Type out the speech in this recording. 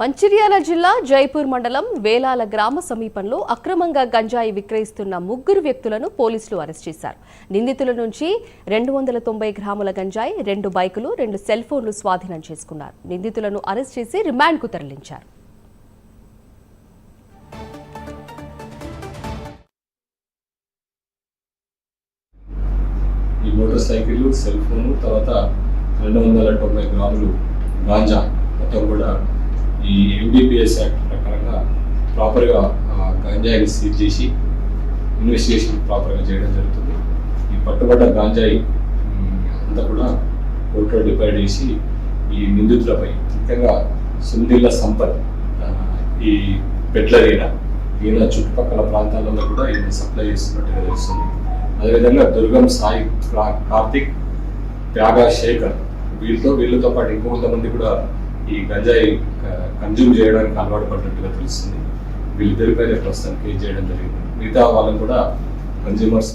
మంచిర్యాల జిల్లా జైపూర్ మండలం వేలాల గ్రామ సమీపంలో అక్రమంగా గంజాయి విక్రయిస్తున్న ముగ్గురు వ్యక్తులను పోలీసులు అరెస్ట్ చేశారు. నిందితుల నుంచి రెండు వందల తొంభై గ్రాముల గంజాయి రెండు బైకులు రెండు సెల్ ఫోన్లు స్వాధీనం చేసుకున్నారు. నిందితులను అరెస్ట్ చేసి రిమాండ్కు తరలించారు. ఈ మోటార్ సైకిల్ సెల్ ఫోన్ తర్వాత రెండు వందల తొంభై గ్రాములు గాంజా మొత్తం కూడా ఈ ఎంబీబీఎస్ యాక్ట్ ప్రకారంగా ప్రాపర్గా గాంజాయిని సీజ్ చేసి ఇన్వెస్టిగేషన్ ప్రాపర్గా చేయడం జరుగుతుంది. ఈ పట్టుబడ్డ గాంజాయి అంతా కూడా కోర్టులో డిపైడ్ చేసి ఈ నిందితులపై ముఖ్యంగా సుందిల్ల సంపత్ ఈ పెట్లర్ ఈయన ఈయన చుట్టుపక్కల ప్రాంతాలలో కూడా ఈయన సప్లై చేస్తున్నట్టుగా తెలుస్తుంది. అదేవిధంగా దుర్గం సాయి కార్తిక్ త్యాగా శేఖర్ వీళ్ళతో వీళ్ళతో పాటు ఇంకొంతమంది కొంతమంది కూడా ఈ గంజాయి కన్జ్యూమ్ చేయడానికి అలవాటు పడినట్టుగా తెలుస్తుంది. వీళ్ళిద్దరిపై ప్రస్తుతానికి చేయడం జరిగింది. మిగతా వాళ్ళని కూడా కన్జ్యూమర్స్